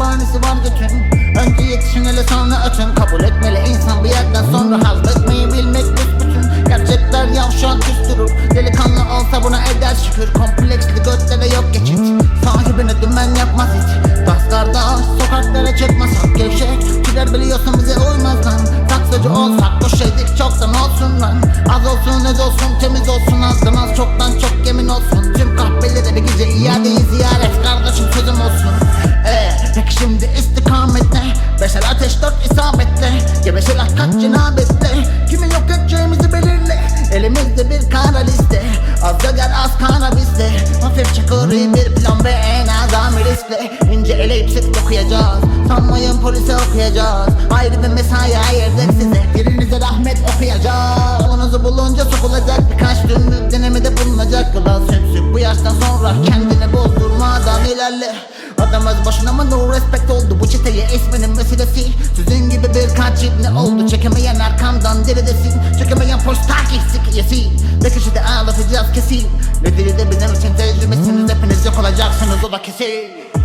bahanesi var götün Önce yetişin hele sonra ötün Kabul etmeli insan bir yerden sonra Hazmetmeyi bilmek büsbütün Gerçekler yavşan küstürür Delikanlı olsa buna eder şükür. Kompleksli götlere yok geçit Sahibine dümen yapmaz hiç. Tas kardeş sokaklara çıkmasak gevşek. Kiler biliyorsun bize uymaz lan. Taksacı olsak bu şeydik çoktan olsun lan. Az olsun öz olsun temiz olsun. Azdan az çoktan çok yemin olsun şimdi istikamet ne? Beşer ateş dört isabetle Gebeşeler kaç cenabette Kimi yok edeceğimizi belirle. Elimizde bir kara liste. Az gagar az kana bizde Hafif çakırı bir plan ve en azami riskle İnce eleyip sık okuyacağız. Sanmayın polise okuyacağız. Ayrı bir mesai ayırdık size. Birinize rahmet okuyacağız. Yolunuzu bulunca sokulacak Birkaç günlük denemede bulunacak. Kılan sümsük bu yaştan sonra Kendini bozdurmadan ilerle Adamız boşuna mı? No respect oldu. Bu çeteye isminin meselesi Sizin gibi birkaç ne oldu? Çekemeyen arkamdan deridesin Çekemeyen polis takip yesi Ve köşede ağlatacağız kesin. Nedeni de bizim için tecrübesiniz. Hepiniz yok olacaksınız. O da kesin